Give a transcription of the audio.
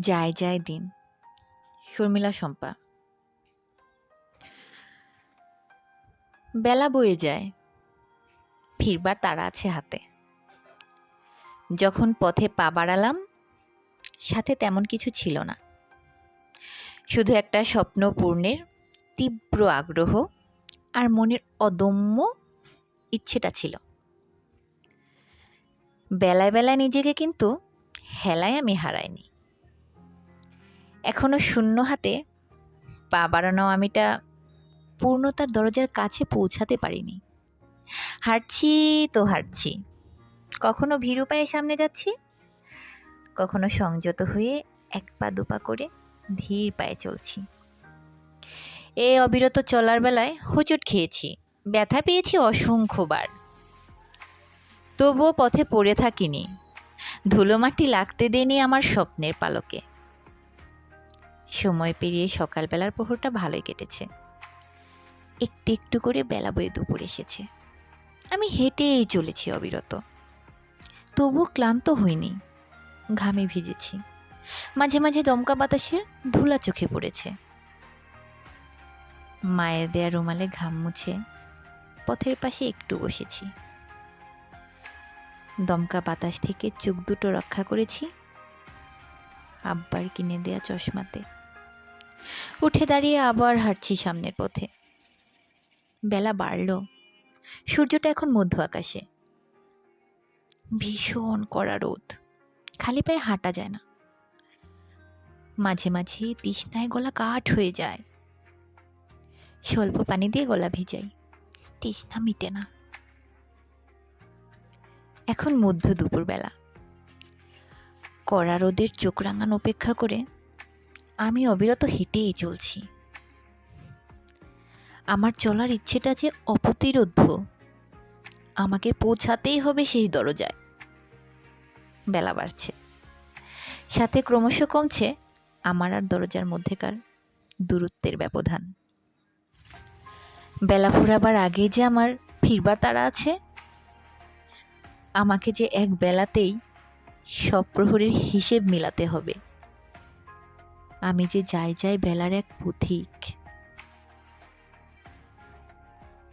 যায় যায় দিন। শর্মিলা শম্পা। বেলা বয়ে যায়, ফিরবার তারা আছে হাতে। যখন পথে পা বাড়ালাম, সাথে তেমন কিছু ছিল না। শুধু একটা স্বপ্ন পূর্ণের তীব্র আগ্রহ আর মনের অদম্য ইচ্ছেটা ছিল। বেলায় বেলায় নিজেকে কিন্তু হেলায় আমি হারাইনি। এখনও শূন্য হাতে পা বাড়ানো আমিটা পূর্ণতার দরজার কাছে পৌঁছাতে পারিনি। হাঁটছি তো হাঁটছি। কখনো ভীরু পায়ে সামনে যাচ্ছি, কখনো সংযত হয়ে এক পা দুপা করে ধীর পায়ে চলছি। এ অবিরত চলার বেলায় হোঁচট খেয়েছি, ব্যথা পেয়েছি অসংখ্যবার। তবুও পথে পড়ে থাকিনি। ধুলোমাটি লাগতে দেয়নি আমার স্বপ্নের পালকে। সময় পেরিয়ে সকালবেলার প্রহরটা ভালোই কেটেছে। একটু একটু করে বেলা বয়ে দুপুর এসেছে। আমি হেঁটেই চলেছি অবিরত। তবুও ক্লান্ত হইনি। ঘামে ভিজেছি। মাঝে মাঝে দমকা বাতাসের ধুলা চোখে পড়েছে। মায়ের দেয়া রুমালে ঘাম মুছে পথের পাশে একটু বসেছি। দমকা বাতাস থেকে চোখ দুটো রক্ষা করেছি। আব্বার কিনে দেয়া চশমাতে। উঠে দাঁড়িয়ে আবার হাঁটছি সামনের পথে। বেলা বাড়ল। সূর্যটা এখন মধ্য আকাশে। ভীষণ কড়া রোদ। খালি পায়ে হাঁটা যায় না। মাঝে মাঝে তৃষ্ণায় গলা কাঠ হয়ে যায়। স্বল্প পানি দিয়ে গলা ভিজাই। তৃষ্ণা মিটে না। এখন মধ্য দুপুরবেলা। কড়া রোদের চোখ রাঙান উপেক্ষা করে আমি অবিরত হেঁটেই চলছি। আমার চলার ইচ্ছেটা যে অপ্রতিরোধ্য, আমাকে পৌঁছাতেই হবে শেষ দরজায়। বেলা বাড়ছে। সাথে ক্রমশ কমছে আমার আর দরজার মধ্যেকার দূরত্বের ব্যবধান। বেলা ফুরাবার আগে যে আমার ফিরবার তারা আছে, আমাকে যে এক বেলাতেই সব প্রহরের হিসেব মিলাতে হবে। আমি যে যাই যাই বেলার এক পথিক।